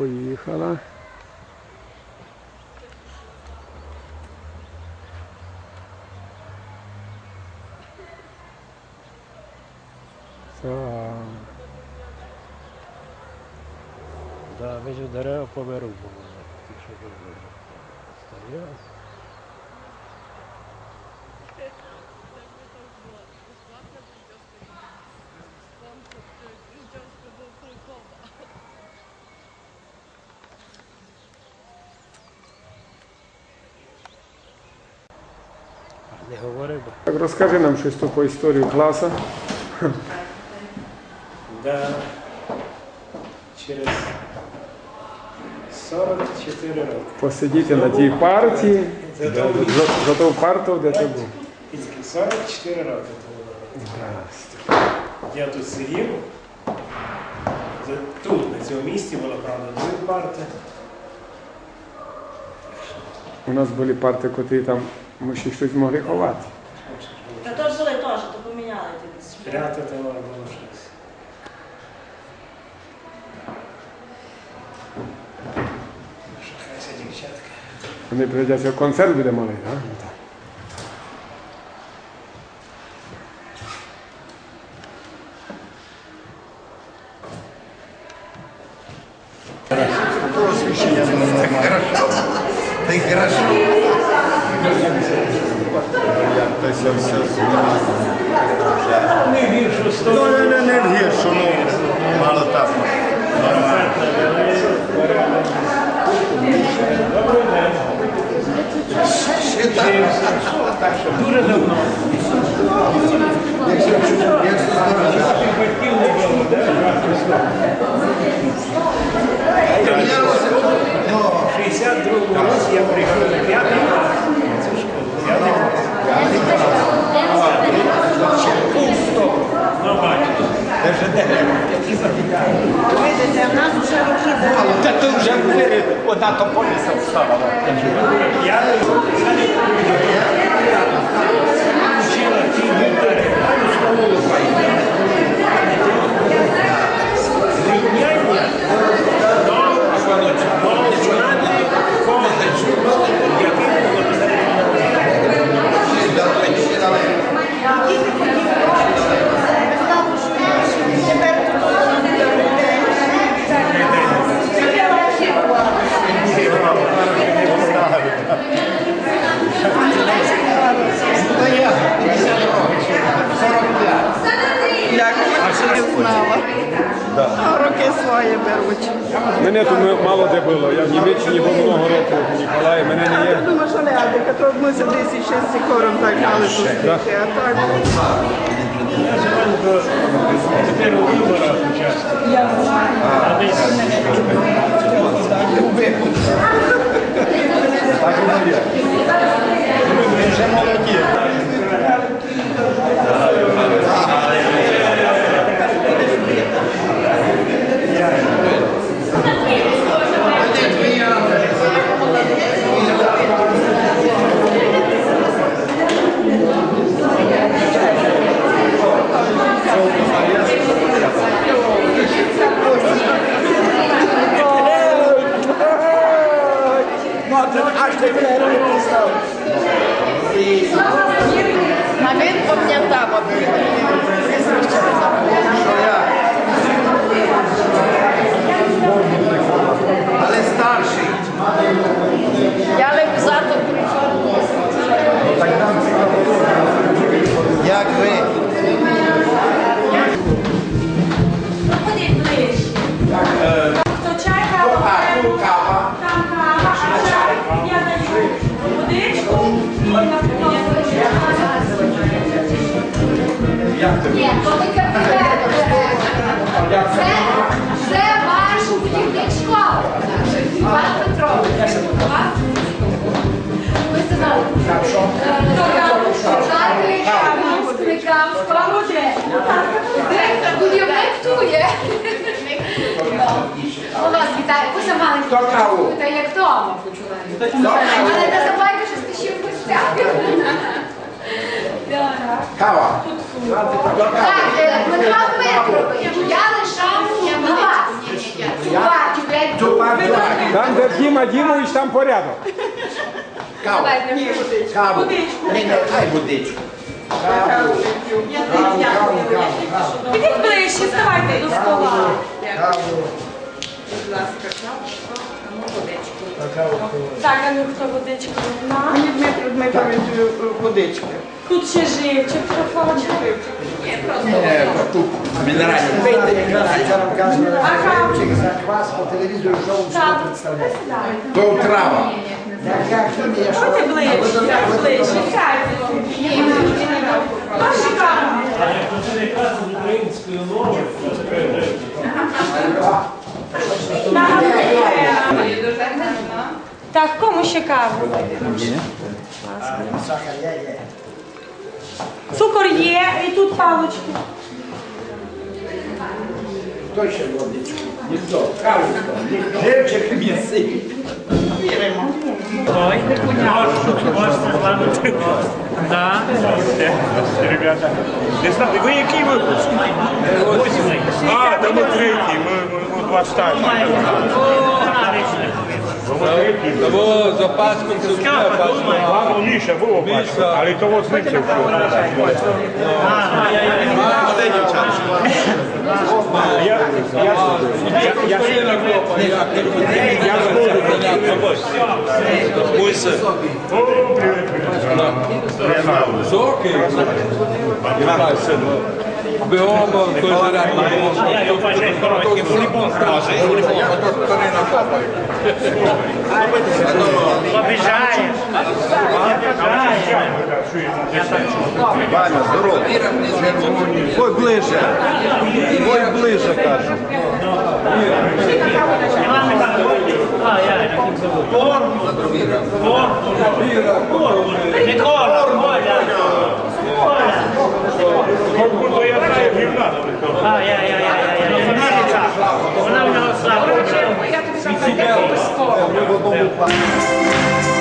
поїхала. Так. Да, ви ж дерева повирубували. Ті, що ви стояли. Не говорив би. Так розкажи нам щось тут по історію класу. Да. Через 44 роки. Посидіти на тій парті, Це за, довгий за ту парту, де ти був. 44 роки тому. Я тут сидів. Тут, на цьому місці, була правда дві парти. У нас були парти, котрі там ми ще щось могли ховати. Та то жили теж, то поміняли тобі. Спрятати можна було щось. Що хай ся дівчатка. Вони прийдеться концерт буде малий, так? taxaduras da nossa Видите, в нас вже роки Та ти вже були, одна тополіса встала. Я вчила ті гітари. Зрівняння до національної коледжу, який було тепер Як не знала. А роки свої беруть. Мене тут мало де було. Я в Німеччині був много років в Ніколаї, мене не Я є. думаю, що мы то сейчас с хором так сікором так гали зустріти. А так, Я живу до тепер у виборах Ні, то не капітан. Це, це ваш керівник школи. Іван Петрович. Вас? Ви сказали. Жаркий скликав споруди. Директор будівник тує. Ну, вас вітаю. Ви за маленький. Та як дома. Але не забувайте, що ти ще в гостях. Кава. Дмитро я лишав на вас. Там, де Діма Дімович, там порядок. Давайте. Каву. Ні, не, хай водичку. Ідіть ближче, ставайте до стола. Будь ласка, каву, а ну водичку. Так, а ну хто водичку на. Мені Дмитро Дмитрович водички. Тут ще живчик, проходить. Е, Тут мінеральні. Пийте мінеральні. Ага. Вас по телевізору шоу Так. представляє. То трава. Ходьте ближче, так, ближче, сядьте. Ваші камери. Так, кому ще каву? Цукор є, і тут палочки. Хто ще? Ніхто. Каву. Живчик м'ясий. Ребята, не знаю, ви який випуск? А, то ми третій, ми, ми, ми два старші. Того за Паском це Ну, Міша було бачимо, але того з ним це все. Я, я, я, я, я згоден. Мой син. О, привіт, привіт. Високий. Я знаю, син. Бігом, кожен раз. Ваня, здорово. Ой, ближе. Ой, ближе, кажу. Бо я знаю гімнастику. Я тобі там прийду обов'язково. Шановні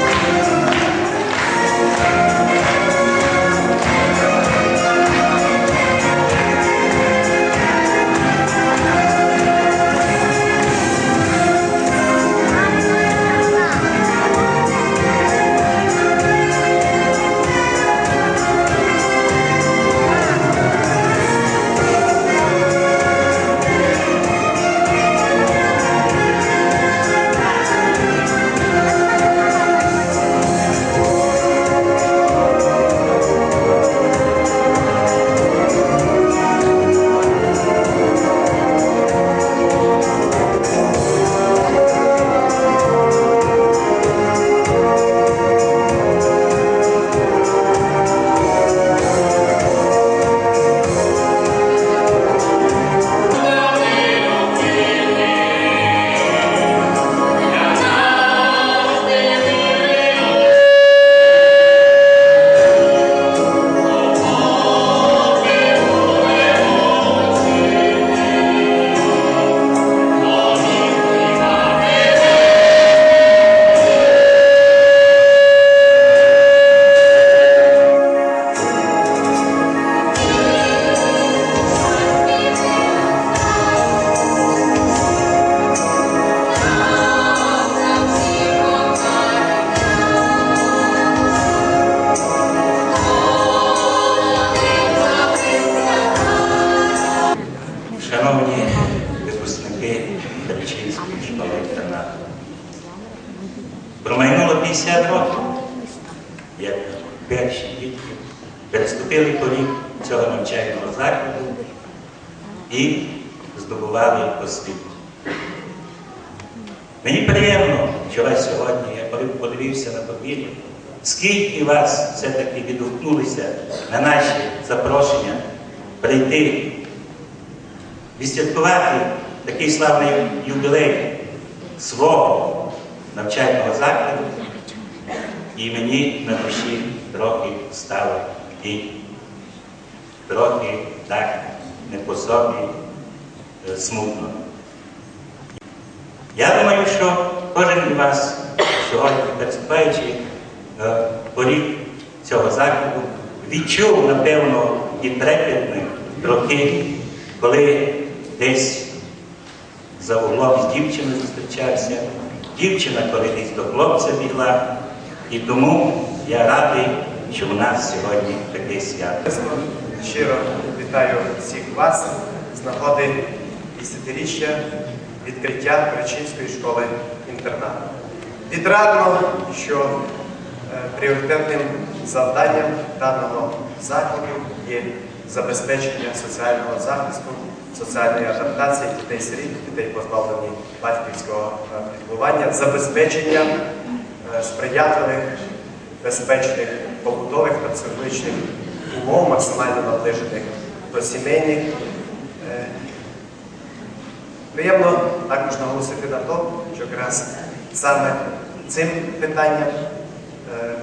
поріг цього навчального закладу і здобували освіту. Мені приємно, що вас сьогодні, я коли подивився на подвір'я, скільки вас все-таки відгукнулися на наші запрошення прийти відсвяткувати такий славний юбілей свого навчального закладу, і мені на душі трохи стало і трохи так не по собі е, смутно. Я думаю, що кожен із вас сьогодні, переступаючи е, поріг цього закладу, відчув, напевно, і трепетні роки, коли десь за углом з дівчиною зустрічався. Дівчина колись до хлопця бігла. І тому я радий, що у нас сьогодні таке свято. Щиро вітаю всіх вас з нагоди десятиріччя відкриття Перечинської школи інтернату. Відрадно, що е, пріоритетним завданням даного закладу є забезпечення соціального захисту, соціальної адаптації дітей-сиріт, дітей позбавлені батьківського е, піклування, забезпечення е, сприятливих, безпечних побутових психологічних умов, максимально наближених до сімейних. Е, Приємно також наголосити на те, що якраз саме цим питанням е,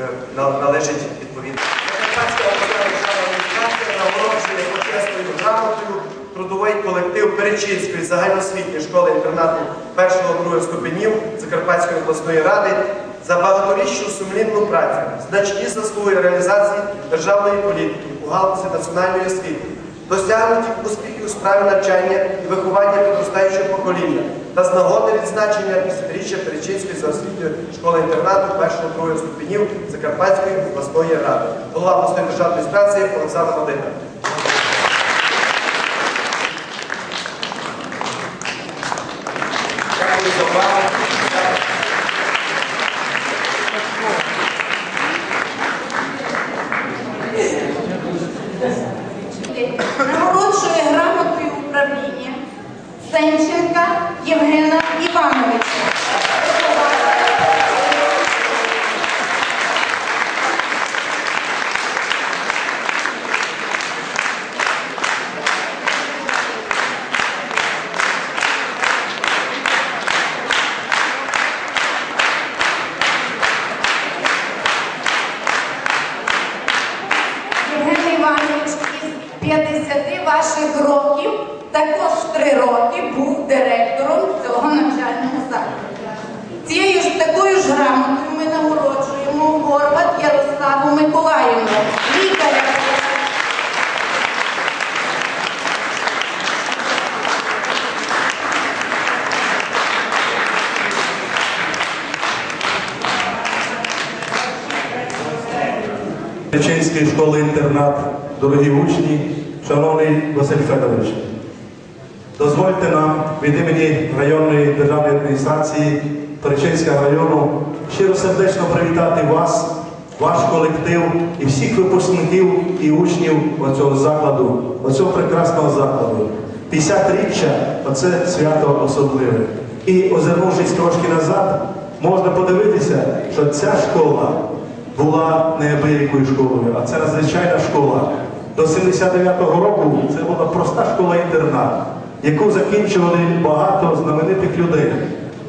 е, на- належить відповідно. Нагороджує почесною грамотою трудовий колектив Перечинської загальноосвітньої школи інтернату першого-другого ступенів Закарпатської обласної ради за багаторічну сумлінну працю, значні заслуги реалізації державної політики у галузі національної освіти, досягнуті успіхів у справі навчання і виховання підростаючого покоління та з нагоди відзначення 50-річчя Перечинської загальноосвітньої школи інтернату першого-другого ступенів Закарпатської обласної ради. Голова обласної державної адміністрації Олександр Володимир. Чеченської школи-інтернат, дорогі учні, шановний Василь Федорович, дозвольте нам від імені районної державної адміністрації Перечинського району щиро сердечно привітати вас, ваш колектив і всіх випускників і учнів оцього закладу, оцього прекрасного закладу. 50-річчя оце свято особливе. І озирнувшись трошки назад, можна подивитися, що ця школа була неабиякою школою, а це надзвичайна школа. До 79-го року це була проста школа-інтернат, яку закінчували багато знаменитих людей,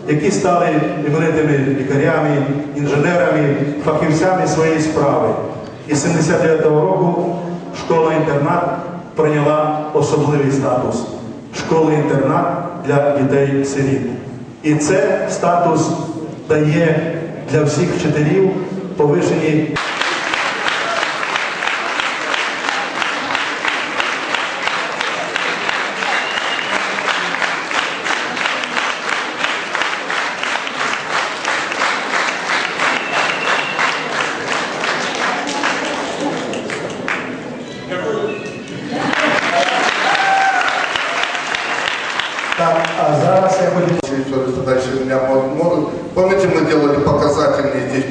які стали іменитими лікарями, інженерами, фахівцями своєї справи. І з 79-го року школа-інтернат прийняла особливий статус школи-інтернат для дітей-сиріт. І це статус дає для всіх вчителів powyżej